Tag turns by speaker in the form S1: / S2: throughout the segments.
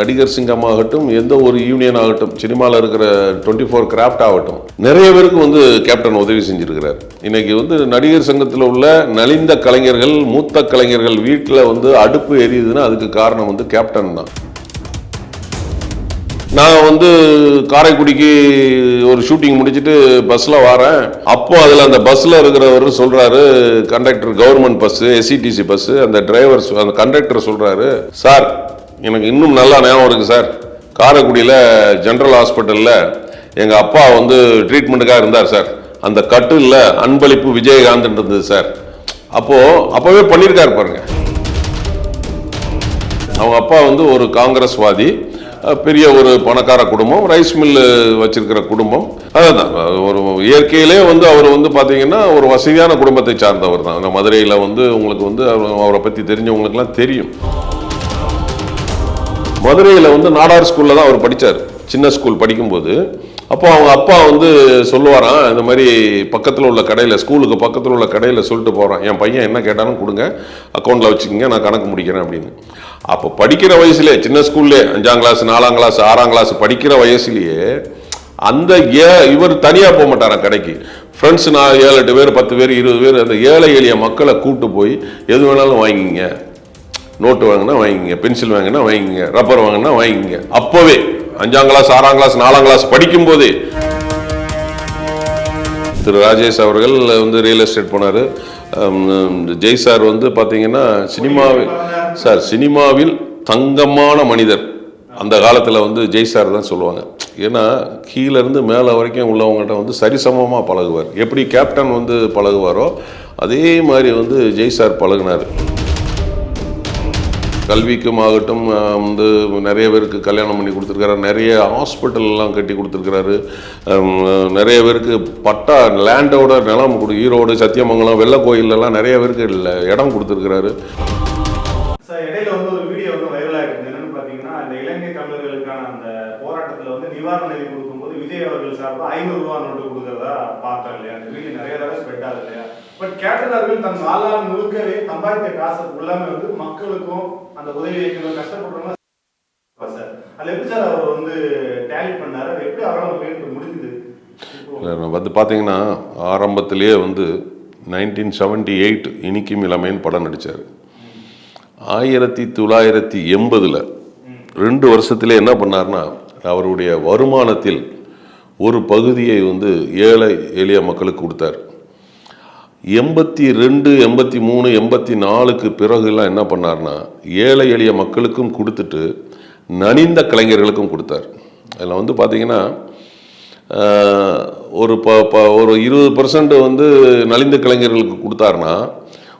S1: நடிகர் சிங்கம் ஆகட்டும் எந்த ஒரு யூனியன் ஆகட்டும் சினிமாவில் இருக்கிற டுவெண்ட்டி ஃபோர் கிராஃப்ட் ஆகட்டும் நிறைய பேருக்கு வந்து கேப்டன் உதவி செஞ்சிருக்கிறார். இன்னைக்கு வந்து நடிகர் சங்கத்தில் உள்ள நலிந்த கலைஞர்கள் மூத்த கலைஞர்கள் வீட்டில் வந்து அடுப்பு எரியுதுன்னா அதுக்கு காரணம் வந்து கேப்டன் தான். நான் வந்து காரைக்குடிக்கு ஒரு ஷூட்டிங் முடிச்சுட்டு பஸ்ஸில் வரேன். அப்போ அதில் அந்த பஸ்ஸில் இருக்கிறவர் சொல்கிறாரு conductor government bus SCTC bus அந்த டிரைவர் அந்த கண்டக்டர் சொல்கிறாரு சார் எனக்கு இன்னும் நல்லா ஞாபகம் இருக்குது சார். காரைக்குடியில் ஜென்ரல் ஹாஸ்பிட்டலில் எங்கள் அப்பா வந்து ட்ரீட்மெண்ட்டுக்காக இருந்தார் சார். அந்த கட்டில் அன்பளிப்பு விஜயகாந்த் இருந்தது சார். அப்போது அப்போவே பண்ணியிருக்காரு பாருங்க. அவங்க அப்பா வந்து ஒரு காங்கிரஸ்வாதி பெரிய ஒரு பணக்கார குடும்பம் ரைஸ் மில்லு வச்சிருக்கிற குடும்பம். அதுதான். ஒரு இயற்கையிலே வந்து அவர் வந்து பார்த்தீங்கன்னா ஒரு வசதியான குடும்பத்தை சார்ந்தவர் தான். மதுரையில் வந்து உங்களுக்கு வந்து அவரை பற்றி தெரிஞ்சவங்களுக்குலாம் தெரியும். மதுரையில் வந்து நாடார் ஸ்கூலில் தான் அவர் படித்தார் சின்ன ஸ்கூல் படிக்கும்போது. அப்போ அவங்க அப்பா வந்து சொல்லுவாராம் இந்த மாதிரி பக்கத்தில் உள்ள கடையில் ஸ்கூலுக்கு பக்கத்தில் உள்ள கடையில் சொல்லிட்டு போகிறான் என் பையன் என்ன கேட்டாலும் கொடுங்க அக்கௌண்ட்டில் வச்சுக்கோங்க நான் கணக்கு முடிக்கிறேன் அப்படின்னு. அப்போ படிக்கிற வயசுலேயே சின்ன ஸ்கூல்லே அஞ்சாம் கிளாஸ் நாலாம் கிளாஸ் ஆறாம் கிளாஸ் படிக்கிற வயசுலேயே அந்த ஏ இவர் தனியாக போக மாட்டாராம் கடைக்கு. ஃப்ரெண்ட்ஸ் நான் ஏழு எட்டு பேர் பத்து பேர் இருபது பேர் அந்த ஏழை எளிய மக்களை கூப்பிட்டு போய் எது வேணாலும் வாங்கிங்க நோட்டு வாங்கினா வாங்கிங்க பென்சில் வாங்கினா வாங்கிங்க ரப்பர் வாங்கினா வாங்கிங்க. அப்போவே அஞ்சாம் கிளாஸ் ஆறாம் கிளாஸ் நாலாம் கிளாஸ் படிக்கும்போதே திரு ராஜேஷ் அவர்கள் வந்து ரியல் எஸ்டேட் போனார். ஜெய் சார் வந்து பார்த்தீங்கன்னா சினிமாவில் சார் சினிமாவில் தங்கமான மனிதர். அந்த காலத்தில் வந்து ஜெய் சார் தான் சொல்லுவாங்க. ஏன்னா கீழேருந்து மேலே வரைக்கும் உள்ளவங்ககிட்ட வந்து சரிசமமாக பழகுவார். எப்படி கேப்டன் வந்து பழகுவாரோ அதே மாதிரி வந்து ஜெய் சார் பழகுனார். கல்விக்கும் ஆகட்டும் வந்து நிறைய பேருக்கு கல்யாணம் பண்ணி கொடுத்துருக்காரு நிறைய ஹாஸ்பிட்டல்லாம் கட்டி கொடுத்துருக்காரு நிறைய பேருக்கு பட்டா லேண்டோட நிலம் கொடு ஈரோடு சத்தியமங்கலம் வெள்ள கோயிலெல்லாம் நிறைய பேருக்கு இல்ல- இடம் கொடுத்துருக்கிறாரு.
S2: சார் இடையில வந்து ஒரு வீடியோ வந்து வைரல் ஆயிருக்கு. என்னன்னு பாத்தீங்கன்னா இந்த இலங்கை தமிழர்களுக்கான அந்த போராட்டத்தில் வந்து நிவாரண நிதி கொடுக்கும் விஜய் அவர்கள் சார்பா ஐநூறு ரூபாய் நோட்டு கொடுக்கறதா பார்த்தோம் இல்லையா? அந்த வீடியோ நிறைய தடவை ஸ்ப்ரெட் ஆகுது இல்லையா? பட் கேப்டன் அவர்கள் தன் வாழ்நாள் முழுக்கவே சம்பாதித்த காசு எல்லாமே வந்து மக்களுக்கும் அந்த உதவி இயக்கங்கள் கஷ்டப்படுறவங்க சார். அதுல எப்படி சார் அவர் வந்து டேலி பண்ணாரு? அது எப்படி அவரால் மீண்டு முடிஞ்சது?
S1: வந்து பார்த்தீங்கன்னா ஆரம்பத்திலேயே வந்து நைன்டீன் செவன்டி எயிட் இனிக்கும் இளமைன்னு படம் நடித்தார் ஆயிரத்தி தொள்ளாயிரத்தி எண்பதில் ரெண்டு வருஷத்திலே என்ன பண்ணார்னா அவருடைய வருமானத்தில் ஒரு பகுதியை வந்து ஏழை எளிய மக்களுக்கு கொடுத்தார். எண்பத்தி ரெண்டு எண்பத்தி மூணு எண்பத்தி நாலுக்கு பிறகுலாம் என்ன பண்ணார்னா ஏழை எளிய மக்களுக்கும் கொடுத்துட்டு நனிந்த கலைஞர்களுக்கும் கொடுத்தார். அதில் வந்து பார்த்தீங்கன்னா ஒரு ப ப- ஒரு இருபது பர்சன்ட் வந்து நலிந்த கலைஞர்களுக்கு கொடுத்தாருன்னா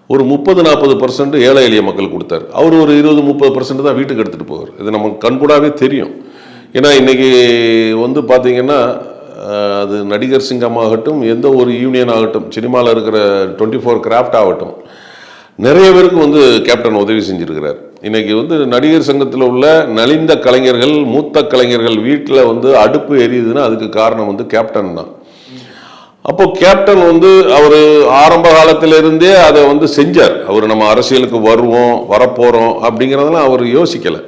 S1: ஒரு முப்பது நாற்பது பர்சன்ட் ஏழை எளிய மக்கள் கொடுத்தார். அவர் ஒரு இருபது முப்பது பர்சன்ட் தான் வீட்டுக்கு எடுத்துகிட்டு போவார். இது நமக்கு கண்கூடாவே தெரியும். ஏன்னா இன்னைக்கு வந்து பார்த்தீங்கன்னா அது நடிகர் சிங்கம் ஆகட்டும் எந்த ஒரு யூனியன் ஆகட்டும் சினிமாவில் இருக்கிற டுவெண்ட்டி ஃபோர் கிராஃப்ட் ஆகட்டும் நிறைய பேருக்கு வந்து கேப்டன் உதவி செஞ்சுருக்கிறார். இன்றைக்கி வந்து நடிகர் சங்கத்தில் உள்ள நலிந்த கலைஞர்கள் மூத்த கலைஞர்கள் வீட்டில் வந்து அடுப்பு எரியுதுன்னா அதுக்கு காரணம் வந்து கேப்டன் தான். அப்போ கேப்டன் வந்து அவர் ஆரம்ப காலத்திலிருந்தே அதை வந்து செஞ்சார். அவர் நம்ம அரசியலுக்கு வருவோம் வரப்போகிறோம் அப்படிங்கிறதெல்லாம் அவர் யோசிக்கலை.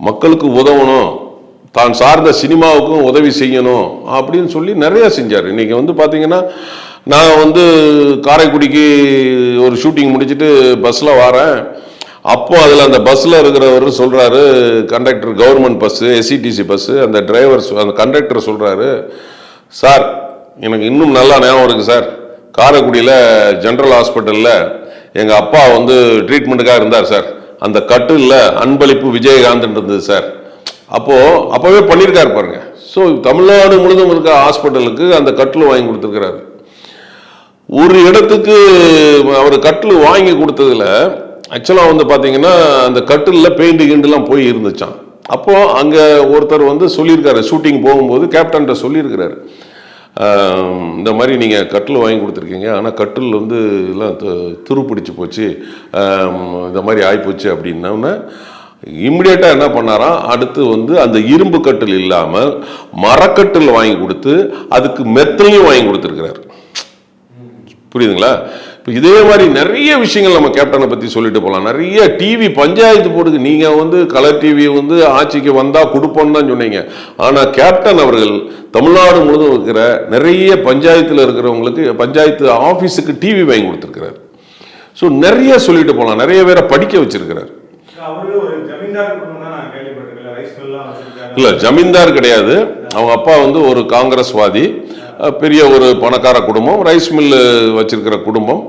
S1: மக்களுக்கு உதவணும் தான் சார்ந்த சினிமாவுக்கும் உதவி செய்யணும் அப்படின்னு சொல்லி நிறையா செஞ்சார். இன்றைக்கி வந்து பார்த்தீங்கன்னா நான் வந்து காரைக்குடிக்கு ஒரு ஷூட்டிங் முடிச்சுட்டு பஸ்ஸில் வரேன். அப்போ அதில் அந்த பஸ்ஸில் இருக்கிறவர் சொல்கிறாரு conductor government bus SCTC bus அந்த டிரைவர் அந்த கண்டக்டர் சொல்கிறாரு சார் எனக்கு இன்னும் நல்லா ஞாபகம் இருக்குது சார். காரைக்குடியில் ஜென்ரல் ஹாஸ்பிட்டலில் எங்கள் அப்பா வந்து ட்ரீட்மெண்ட்டுக்காக இருந்தார் சார். அந்த கட்டில் அன்பளிப்பு விஜயகாந்த் இருந்தது சார். அப்போது அப்போவே பண்ணியிருக்காரு பாருங்க. ஸோ தமிழ்நாடு முழுதும் இருக்க ஹாஸ்பிட்டலுக்கு அந்த கட்டில் வாங்கி கொடுத்துருக்கிறாரு. ஒரு இடத்துக்கு அவர் கட்டில் வாங்கி கொடுத்ததுல ஆக்சுவலாக வந்து பார்த்தீங்கன்னா அந்த கட்டிலில் பெயிண்ட் கிண்டுலாம் போய் இருந்துச்சான் அப்போது அங்கே ஒருத்தர் வந்து சொல்லியிருக்காரு ஷூட்டிங் போகும்போது கேப்டன்கிட்ட சொல்லியிருக்கிறாரு. இந்த மாதிரி நீங்கள் கட்டில் வாங்கி கொடுத்துருக்கீங்க ஆனால் கட்டில் வந்து எல்லாம் து- துரு பிடிச்சி போச்சு இந்த மாதிரி ஆகிப்போச்சு அப்படின்னோன்னே இம்மிடியேட்டாக என்ன பண்ணாராம்? அடுத்து வந்து அந்த இரும்பு கட்டில் இல்லாமல் மரக்கட்டில் வாங்கி கொடுத்து அதுக்கு மெத்தலையும் வாங்கி கொடுத்துருக்கிறார். புரியுதுங்களா? இப்போ இதே மாதிரி நிறைய விஷயங்கள் நம்ம கேப்டனை பற்றி சொல்லிட்டு போகலாம் நிறைய டிவி பஞ்சாயத்து போர்டுக்கு நீங்கள் வந்து கலர் டிவி வந்து ஆட்சிக்கு வந்தால் கொடுப்போம்னு தான் சொன்னீங்க. ஆனால் கேப்டன் அவர்கள் தமிழ்நாடு முழுதும் இருக்கிற நிறைய பஞ்சாயத்தில் இருக்கிறவங்களுக்கு பஞ்சாயத்து ஆஃபீஸுக்கு டிவி வாங்கி கொடுத்துருக்கிறார். ஸோ நிறைய சொல்லிட்டு போகலாம் நிறைய பேரை படிக்க வச்சிருக்கிறார். இல்லை ஜமீன்தார் கிடையாது. அவங்க அப்பா வந்து ஒரு காங்கிரஸ்வாதி பெரிய ஒரு பணக்கார குடும்பம் ரைஸ் மில்லு வச்சிருக்கிற குடும்பம்.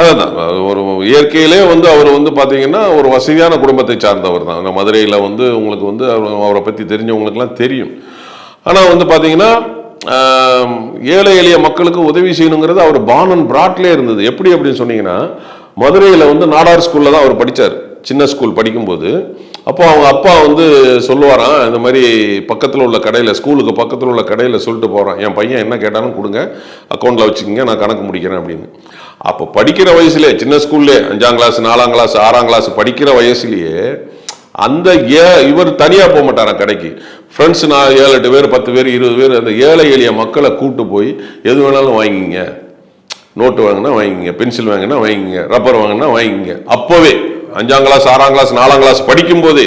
S1: அதுதான் ஒரு இயற்கையிலே வந்து அவர் வந்து பார்த்தீங்கன்னா ஒரு வசதியான குடும்பத்தை சார்ந்தவர் தான். நம்ம மதுரையில் வந்து உங்களுக்கு வந்து அவர் பற்றி தெரிஞ்சவங்களுக்குலாம் தெரியும். ஆனால் வந்து பார்த்தீங்கன்னா ஏழை எளிய மக்களுக்கு உதவி செய்யணுங்கிறது அவர் பானன் பிராட்லே இருந்தது. எப்படி அப்படின்னு சொன்னீங்கன்னா மதுரையில் வந்து நாடார் ஸ்கூலில் தான் அவர் படித்தார் சின்ன ஸ்கூல் படிக்கும்போது அப்போ அவங்க அப்பா வந்து சொல்லுவாராம் இந்த மாதிரி பக்கத்தில் உள்ள கடையில் ஸ்கூலுக்கு பக்கத்தில் உள்ள கடையில் சொல்லிட்டு போகிறான் என் பையன் என்ன கேட்டாலும் கொடுங்க அக்கௌண்ட்டில் வச்சுக்கோங்க நான் கணக்கு முடிக்கிறேன் அப்படின்னு. அப்போ படிக்கிற வயசுலே சின்ன ஸ்கூல்லே அஞ்சாம் கிளாஸ் நாலாம் கிளாஸ் ஆறாம் கிளாஸ் படிக்கிற வயசுலேயே அந்த ஏ இவர் தனியாக போக மாட்டாராம் கடைக்கு. ஃப்ரெண்ட்ஸ் நான் ஏழு எட்டு பேர் பத்து பேர் இருபது பேர் அந்த ஏழை எளிய மக்களை கூட்டு போய் எது வேணாலும் வாங்கிங்க. நோட்டு வாங்கினா வாங்கிங்க பென்சில் வாங்கினா வாங்கிங்க ரப்பர் வாங்கினா வாங்கிங்க. அப்போவே அஞ்சாம் கிளாஸ் ஆறாம் கிளாஸ் நாலாம் கிளாஸ் படிக்கும்போதே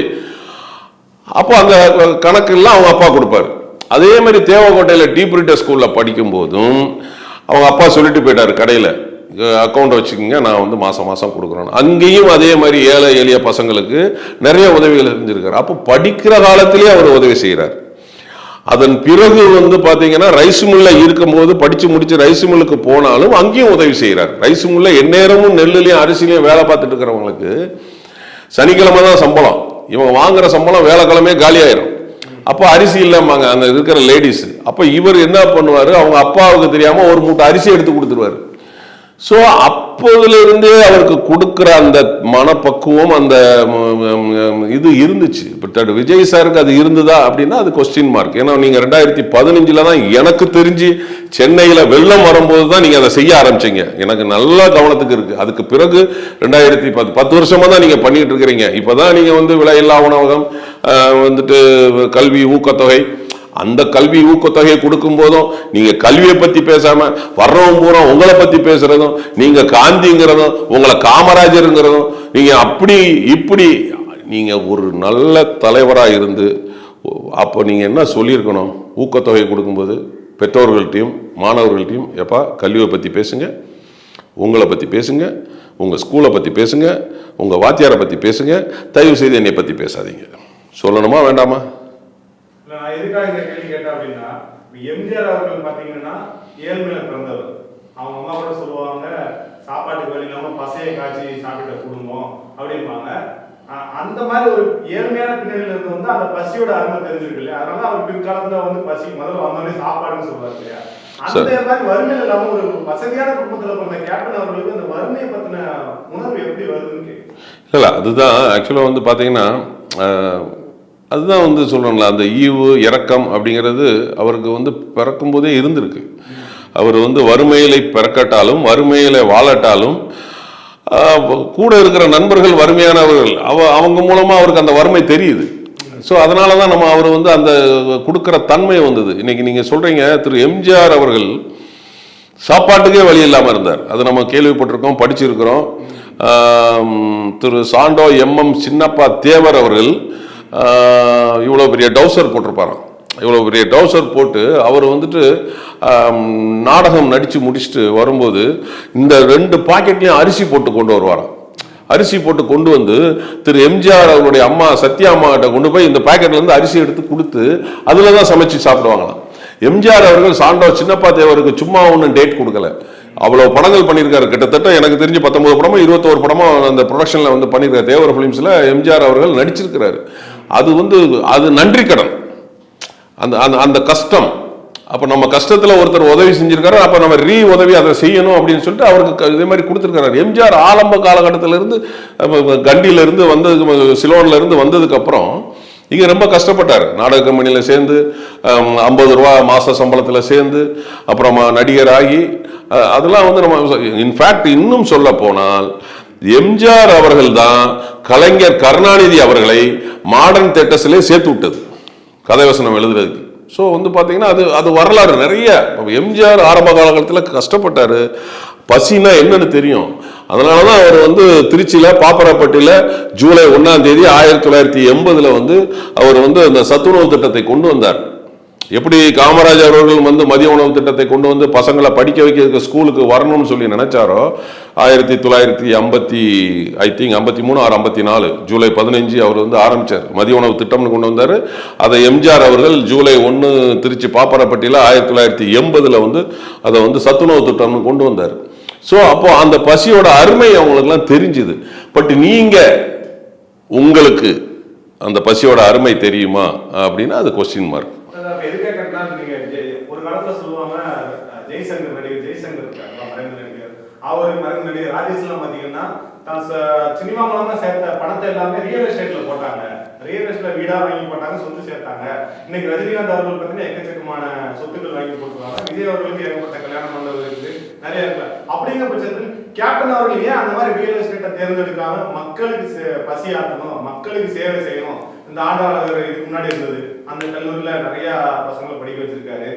S1: அப்போ அந்த கணக்கெல்லாம் அவங்க அப்பா கொடுப்பாரு. அதே மாதிரி தேவக்கோட்டையில் டீப்ரிட்டர் ஸ்கூலில் படிக்கும்போதும் அவங்க அப்பா சொல்லிட்டு போயிட்டாரு கடையில் அக்கௌண்ட்டை வச்சுக்கோங்க நான் வந்து மாதம் மாதம் கொடுக்குறேன் அங்கேயும் அதே மாதிரி ஏழை எளிய பசங்களுக்கு நிறைய உதவிகள் செஞ்சிருக்காரு அப்போ படிக்கிற காலத்திலே அவர் உதவி செய்கிறார் அதன் பிறகு வந்து பார்த்தீங்கன்னா ரைஸ் மில்ல இருக்கும்போது படிச்சு முடிச்சு ரைஸ் மில்லுக்கு போனாலும் அங்கேயும் உதவி செய்கிறார் ரைஸ் மில்ல எந்நேரமும் நெல்லுலையும் அரிசிலையும் வேலை பார்த்துட்டு இருக்கிறவங்களுக்கு சனிக்கிழமை தான் சம்பளம். இவங்க வாங்குற சம்பளம் வேலைக்கிழமையே காலியாயிரும். அப்போ அரிசி இல்லாமாங்க அந்த இருக்கிற லேடிஸ் அப்போ இவர் என்ன பண்ணுவார்? அவங்க அப்பாவுக்கு தெரியாமல் ஒரு மூட்டை அரிசி எடுத்து கொடுத்துருவாரு. ஸோ அப்போதிலிருந்தே அவருக்கு கொடுக்குற அந்த மனப்பக்குவம் அந்த இது இருந்துச்சு. இப்போ விஜய் சாருக்கு அது இருந்ததா அப்படின்னா அது கொஸ்டின் மார்க் ஏன்னா நீங்கள் ரெண்டாயிரத்தி பதினஞ்சில் தான் எனக்கு தெரிஞ்சு சென்னையில் வெள்ளம் வரும்போது தான் நீங்கள் அதை செய்ய ஆரம்பிச்சீங்க. எனக்கு நல்ல கவனத்துக்கு இருக்குது அதுக்கு பிறகு ரெண்டாயிரத்தி பத்து பத்து வருஷமாக தான் நீங்கள் பண்ணிகிட்டு இருக்கிறீங்க. இப்போ தான் நீங்கள் வந்து விலையில்லா உணவகம் வந்துட்டு கல்வி ஊக்கத்தொகை அந்த கல்வி ஊக்கத்தொகையை கொடுக்கும் போதும் நீங்க கல்வியை பத்தி பேசாம வர்றவன் பூரா உங்களை பத்தி பேசுறதும் நீங்க காந்திங்கிறதும் உங்களை காமராஜருங்கிறதும் நீங்க அப்படி இப்படி நீங்க ஒரு நல்ல தலைவராக இருந்து அப்போ நீங்க என்ன சொல்லியிருக்கணும்? ஊக்கத்தொகை கொடுக்கும்போது பெற்றோர்கள்ட்டையும் மாணவர்கள்ட்டையும் எப்பா கல்வியை பத்தி பேசுங்க உங்களை பத்தி பேசுங்க உங்க ஸ்கூலை பத்தி பேசுங்க உங்க வாத்தியாரை பத்தி பேசுங்க தயவு செய்து என்னை பத்தி பேசாதீங்க. சொல்லணுமா வேண்டாமா?
S2: இல்ல, நான் எதுக்காக இந்த கேள்வி கேட்டேன் அப்படின்னா எம்ஜிஆர் அவர்கள் பாத்தீங்கன்னா ஏழ்மையில பிறந்தவர். அவங்க அம்மா கூட சொல்லுவாங்க சாப்பாட்டுக்கு வழி இல்லாம பசையை காய்ச்சி சாப்பிட்ட குடும்பம் அப்படிம்பாங்க. அந்த மாதிரி ஒரு ஏழ்மையான பின்னணியில இருந்து வந்து அந்த பசியோட அருமை தெரிஞ்சிருக்கு இல்லையா? அதனால அவர் பிற்காலத்துல வந்து பசி முதல்ல வந்தோடனே சாப்பாடுன்னு சொல்றாரு இல்லையா? அந்த மாதிரி வறுமையில இல்லாம ஒரு வசதியான குடும்பத்துல பிறந்த கேப்டன் அவர்களுக்கு அந்த வறுமையை பத்தின உணர்வு எப்படி வருதுன்னு.
S1: இல்லை அதுதான் ஆக்சுவலாக வந்து பார்த்தீங்கன்னா அதுதான் வந்து சொல்கிறோம்ல அந்த ஈவு இறக்கம் அப்படிங்கிறது அவருக்கு வந்து பிறக்கும்போதே இருந்திருக்கு. அவர் வந்து வறுமையில பிறக்கட்டாலும் வறுமையில வாழட்டாலும் கூட இருக்கிற நண்பர்கள் வறுமையானவர்கள் அவ அவங்க மூலமாக அவருக்கு அந்த வறுமை தெரியுது. ஸோ அதனால தான் நம்ம அவர் வந்து அந்த கொடுக்குற தன்மை வந்தது. இன்னைக்கு நீங்கள் சொல்கிறீங்க திரு எம்ஜிஆர் அவர்கள் சாப்பாட்டுக்கே வழி இல்லாமல் இருந்தார். அது நம்ம கேள்விப்பட்டிருக்கோம் படிச்சிருக்கிறோம். திரு சாண்டோ எம்எம் சின்னப்பா தேவர் அவர்கள் இவ்வளோ பெரிய டவுசர் போட்டிருப்பாராம். இவ்வளோ பெரிய டவுசர் போட்டு அவர் வந்துட்டு நாடகம் நடித்து முடிச்சுட்டு வரும்போது இந்த ரெண்டு பாக்கெட்லேயும் அரிசி போட்டு கொண்டு வருவாராம். அரிசி போட்டு கொண்டு வந்து திரு எம்ஜிஆர் அவருடைய அம்மா சத்யா அம்மா கிட்ட கொண்டு போய் இந்த பாக்கெட்லேருந்து அரிசி எடுத்து கொடுத்து அதில் தான் சமைச்சு சாப்பிடுவாங்களாம். எம்ஜிஆர் அவர்கள் சாண்டோ சின்னப்பா தேவருக்கு சும்மா ஒன்றும் டேட் கொடுக்கல. அவ்வளோ படங்கள் பண்ணியிருக்காரு. கிட்டத்தட்ட எனக்கு தெரிஞ்சு பத்தொம்பது படமும் இருபத்தோரு படமும் அந்த ப்ரொடக்ஷனில் வந்து பண்ணியிருக்காரு. தேவர் ஃபிலிம்ஸில் எம்ஜிஆர் அவர்கள் நடிச்சிருக்கிறாரு. அது வந்து அது நன்றி கடன். அந்த அந்த அந்த கஷ்டம். அப்போ நம்ம கஷ்டத்தில் ஒருத்தர் உதவி செஞ்சிருக்காரு அப்போ நம்ம ரீ உதவி அதை செய்யணும் அப்படின்னு சொல்லிட்டு அவருக்கு இதே மாதிரி கொடுத்துருக்காரு எம்ஜிஆர் ஆரம்ப காலகட்டத்திலேருந்து கண்டியிலேருந்து வந்ததுக்கு சிலோன்லேருந்து இருந்து இங்கே ரொம்ப கஷ்டப்பட்டார். நாடக கம்பெனியில் சேர்ந்து ஐம்பது ரூபா மாத சம்பளத்தில் சேர்ந்து அப்புறமா நடிகர் ஆகி அதெல்லாம் வந்து நம்ம இன்ஃபேக்ட் இன்னும் சொல்ல போனால் எம்ஜிஆர் அவர்கள் தான் கலைஞர் கருணாநிதி அவர்களை மாடர்ன் தேட்டர்ஸ்லேயே சேர்த்து விட்டது. கதைவசனம் எழுதுறதுக்கு. ஸோ வந்து பார்த்தீங்கன்னா அது அது வரலாறு நிறைய. எம்ஜிஆர் ஆரம்ப காலகட்டத்தில் கஷ்டப்பட்டார். பசினா என்னன்னு தெரியும். அதனால தான் அவர் வந்து திருச்சியில் பாப்பரப்பட்டியில் ஜூலை ஒன்றாம் தேதி ஆயிரத்தி தொள்ளாயிரத்தி எண்பதில் வந்து அவர் வந்து அந்த சத்துணவு திட்டத்தை கொண்டு வந்தார். எப்படி காமராஜர் அவர்கள் வந்து மதிய உணவு திட்டத்தை கொண்டு வந்து பசங்களை படிக்க வைக்கிறதுக்கு ஸ்கூலுக்கு வரணும்னு சொல்லி நினைச்சாரோ ஆயிரத்தி தொள்ளாயிரத்தி ஐம்பத்தி ஐ திங்க் ஐம்பத்தி மூணு ஆறு ஐம்பத்தி நாலு ஜூலை பதினஞ்சு அவர் வந்து ஆரம்பிச்சார். மதிய உணவு திட்டம்னு கொண்டு வந்தார். அதை எம்ஜிஆர் அவர்கள் ஜூலை ஒன்று திருச்சி பாப்பரப்பட்டியில் ஆயிரத்தி தொள்ளாயிரத்தி எண்பதில் வந்து அதை வந்து சத்துணவு திட்டம்னு கொண்டு வந்தார். ஸோ அப்போ அந்த பசியோட அருமை அவங்களுக்குலாம் தெரிஞ்சுது. பட் நீங்கள் உங்களுக்கு அந்த பசியோட அருமை தெரியுமா? அப்படின்னா அது கொஸ்டின் மார்க்
S2: எதுக்காக கேட்டா, நீங்க ஒரு காலத்துல சொல்லுவாங்க ஜெய்சங்கர் நடிகர் ஜெய்சங்கர் இருக்காங்க மறைந்த நடிகர். அவர் மறைந்த நடிகர் ராஜேஷ் எல்லாம் பாத்தீங்கன்னா தான் ச- சினிமா மூலமா சேர்த்த பணத்தை எல்லாமே ரியல் எஸ்டேட்ல போட்டாங்க. ரியல் எஸ்டேட்ல வீடா வாங்கி போட்டாங்க சொத்து சேர்த்தாங்க. இன்னைக்கு ரஜினிகாந்த் அவர்கள் பார்த்தீங்கன்னா எக்கச்சக்கமான சொத்துக்கள் வாங்கி போட்டுருவாங்க விஜய் அவர்களுக்கு ஏகப்பட்ட கல்யாணம் பண்ணது இருக்கு நிறைய இருக்கு. அப்படிங்கிற பட்சத்தில் கேப்டன் அவர்கள் ஏன் அந்த மாதிரி ரியல் எஸ்டேட்டை தேர்ந்தெடுக்காம மக்களுக்கு பசி ஆட்டணும் மக்களுக்கு சேவை செய்யணும்? இந்த ஆண்டாளர் இதுக்கு முன்னாடி இருந்தது. அந்த கல்லூரியில நிறைய பசங்களை படிக்க வச்சிருக்காரு.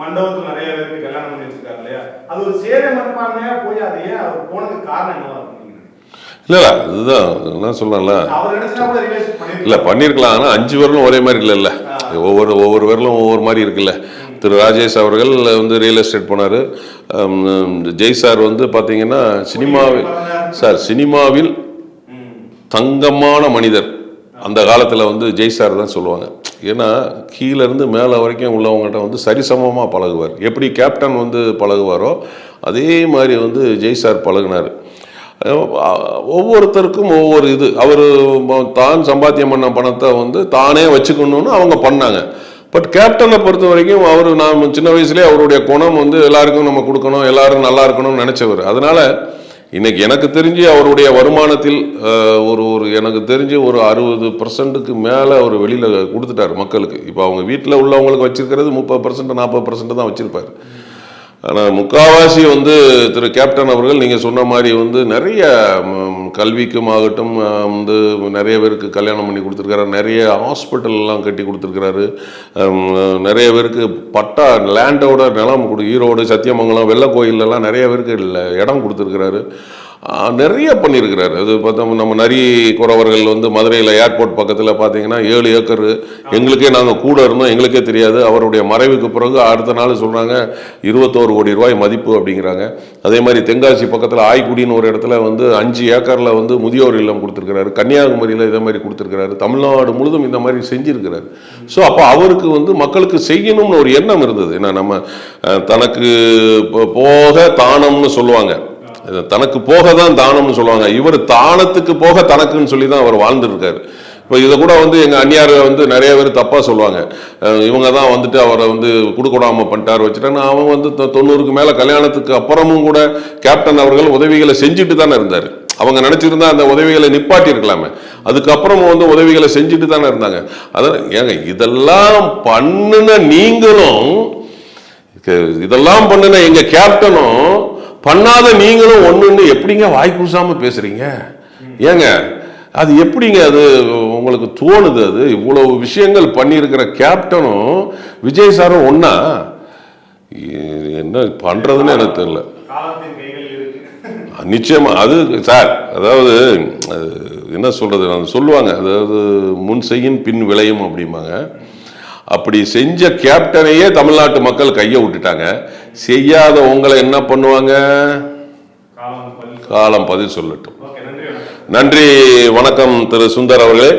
S2: மண்டபத்துல நிறைய பேருக்கு கல்யாணம் பண்ணி வச்சிருக்காரு இல்லையா? அது ஒரு சேவை மனப்பான்மையா போய் ஏன் அவர் போனதுக்கு காரணம் என்னவா இருக்கும்
S1: இல்லை இல்லை அதுதான் நான் சொல்லல
S2: அவர் நினைச்சா கூட ரிலேஷன்
S1: இல்லை
S2: பண்ணிருக்கலாம்
S1: பண்ணியிருக்கலாம் ஆனால் அஞ்சு விரலும் ஒரே மாதிரி இல்லைல்ல. ஒவ்வொரு ஒவ்வொரு விரலும் ஒவ்வொரு மாதிரி இருக்குல்ல. திரு ராஜேஷ் அவர்கள் வந்து ரியல் எஸ்டேட் போனார். ஜெய் சார் வந்து பார்த்தீங்கன்னா சினிமாவில் சார் சினிமாவில் தங்கமான மனிதர். அந்த காலத்தில் வந்து ஜெய் சார் தான் சொல்லுவாங்க. ஏன்னா கீழேருந்து மேலே வரைக்கும் உள்ளவங்ககிட்ட வந்து சரிசமமாக பழகுவார். எப்படி கேப்டன் வந்து பழகுவாரோ அதே மாதிரி வந்து ஜெய் சார் பழகுனார். ஒவ்வொருத்தருக்கும் ஒவ்வொரு இது. அவர் தான் சம்பாத்தியம் பண்ண பணத்தை வந்து தானே வச்சுக்கணும்னு அவங்க பண்ணாங்க. பட் கேப்டனை பொறுத்த வரைக்கும் அவர் நான் சின்ன வயசுலேயே அவருடைய குணம் வந்து எல்லாருக்கும் நம்ம கொடுக்கணும் எல்லாரும் நல்லா இருக்கணும்னு நினச்சவர். அதனால இன்னைக்கு எனக்கு தெரிஞ்சு அவருடைய வருமானத்தில் ஒரு ஒரு எனக்கு தெரிஞ்சு ஒரு அறுபது பர்சன்ட்டுக்கு மேலே அவர் வெளியில் கொடுத்துட்டாரு மக்களுக்கு. இப்போ அவங்க வீட்டில் உள்ளவங்களுக்கு வச்சிருக்கிறது முப்பது பர்சன்ட் நாற்பது பர்சன்ட் தான் வச்சிருப்பாரு. ஆனால் முக்காவாசி வந்து திரு கேப்டன் அவர்கள் நீங்கள் சொன்ன மாதிரி வந்து நிறைய கல்விக்கும் ஆகட்டும் வந்து நிறைய பேருக்கு கல்யாணம் பண்ணி கொடுத்துருக்காரு நிறைய ஹாஸ்பிட்டல்லாம் கட்டி கொடுத்துருக்கிறாரு. நிறைய பேருக்கு பட்டா லேண்டோட நிலம் கொடு ஈரோடு சத்தியமங்கலம் வெள்ளை வெள்ளக்கோயிலெல்லாம் நிறைய பேருக்கு இல்லை இடம் கொடுத்துருக்கிறாரு. நிறைய பண்ணியிருக்கிறாரு. அது பார்த்தோம் நம்ம நரி குறவர்கள் வந்து மதுரையில் ஏர்போர்ட் பக்கத்தில் பார்த்தீங்கன்னா ஏழு ஏக்கர் எங்களுக்கே நாங்கள் கூட இருந்தோம் எங்களுக்கே தெரியாது. அவருடைய மறைவுக்கு பிறகு அடுத்த நாள் சொல்கிறாங்க இருபத்தோரு கோடி ரூபாய் மதிப்பு அப்படிங்கிறாங்க. அதே மாதிரி தென்காசி பக்கத்தில் ஆய்க்குடின்னு ஒரு இடத்துல வந்து அஞ்சு ஏக்கரில் வந்து முதியோர் இல்லம் கொடுத்துருக்கிறாரு. கன்னியாகுமரியில் இதே மாதிரி கொடுத்துருக்கிறாரு. தமிழ்நாடு முழுதும் இந்த மாதிரி செஞ்சுருக்கிறாரு. ஸோ அப்போ அவருக்கு வந்து மக்களுக்கு செய்யணும்னு ஒரு எண்ணம் இருந்தது. ஏன்னா நம்ம தனக்கு போ- போக தானம்னு சொல்லுவாங்க. தனக்கு போக தான் தானம்னு சொல்லுவாங்க. இவர் தானத்துக்கு போக தனக்குன்னு சொல்லி தான் அவர் வாழ்ந்துருக்காரு. இப்போ இதை கூட வந்து எங்கள் அந்நியார் வந்து நிறைய பேர் தப்பாக சொல்லுவாங்க. இவங்க தான் வந்துட்டு அவரை வந்து கொடுக்கூடாமல் பண்ணிட்டார் வச்சுட்டான்னு அவன் வந்து தொண்ணூறுக்கு மேலே கல்யாணத்துக்கு அப்புறமும் கூட கேப்டன் அவர்கள் உதவிகளை செஞ்சுட்டு தானே இருந்தார். அவங்க நினச்சிருந்தா அந்த உதவிகளை நிப்பாட்டி இருக்கலாமே. அதுக்கப்புறமும் வந்து உதவிகளை செஞ்சுட்டு தானே இருந்தாங்க. அதான் ஏங்க இதெல்லாம் பண்ணுன நீங்களும் இதெல்லாம் பண்ணுன எங்கள் கேப்டனும் பண்ணாத நீங்களும் ஒண்ணுன்னு எப்படிங்க வாய் கூசாம பேசுறீங்க? ஏங்க அது எப்படிங்க அது உங்களுக்கு தோணுது அது? இவ்வளவு விஷயங்கள் பண்ணியிருக்கிற கேப்டனும் விஜய் சாரும் இ- என்ன பண்றதுன்னு எனக்கு தெரியல. நிச்சயமா அது சார் அதாவது அது என்ன சொல்றது சொல்லுவாங்க அதாவது முன் செய்யின் பின் விளையும் அப்படிம்பாங்க. அப்படி செஞ்ச கேப்டனையே தமிழ்நாட்டு மக்கள் கையை விட்டுட்டாங்க. செய்யாத உங்களை என்ன பண்ணுவாங்க?
S2: காலம்
S1: பதில் சொல்லட்டும். நன்றி வணக்கம் திரு சுந்தர் அவர்களே.